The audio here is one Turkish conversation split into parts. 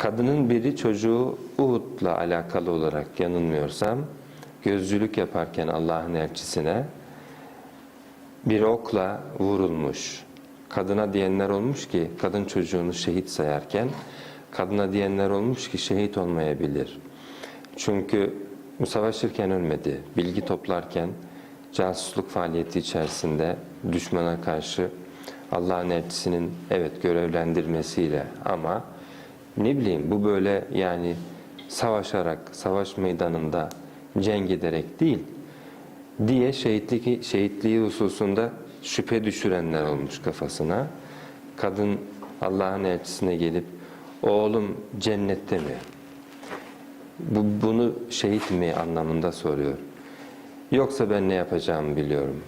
Kadının biri çocuğu Uhud'la alakalı olarak yanılmıyorsam gözcülük yaparken Allah'ın elçisine bir okla vurulmuş. Kadına diyenler olmuş ki kadın çocuğunu şehit sayarken kadına diyenler olmuş ki şehit olmayabilir. Çünkü savaşırken ölmedi. Bilgi toplarken casusluk faaliyeti içerisinde düşmana karşı Allah'ın elçisinin evet görevlendirmesiyle ama ne bileyim bu böyle yani savaşarak, savaş meydanında cenk ederek değil diye şehitlik, şehitliği hususunda şüphe düşürenler olmuş kafasına. Kadın Allah'ın elçisine gelip oğlum cennette mi? Bu, bunu şehit mi anlamında soruyor. Yoksa ben ne yapacağımı biliyorum.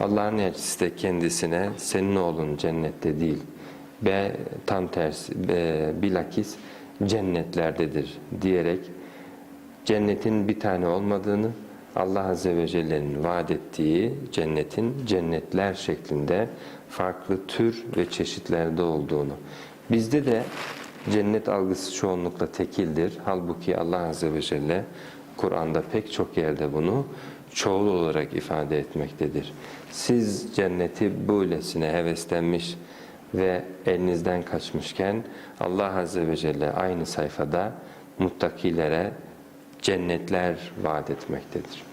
Allah'ın elçisi de kendisine senin oğlun cennette değil. Be, tam tersi, be, bilakis cennetlerdedir diyerek cennetin bir tane olmadığını, Allah Azze ve Celle'nin vaat ettiği cennetin cennetler şeklinde farklı tür ve çeşitlerde olduğunu. Bizde de cennet algısı çoğunlukla tekildir. Halbuki Allah Azze ve Celle Kur'an'da pek çok yerde bunu çoğul olarak ifade etmektedir. Siz cenneti böylesine heveslenmiş ve elinizden kaçmışken Allah Azze ve Celle aynı sayfada muttakilere cennetler vaat etmektedir.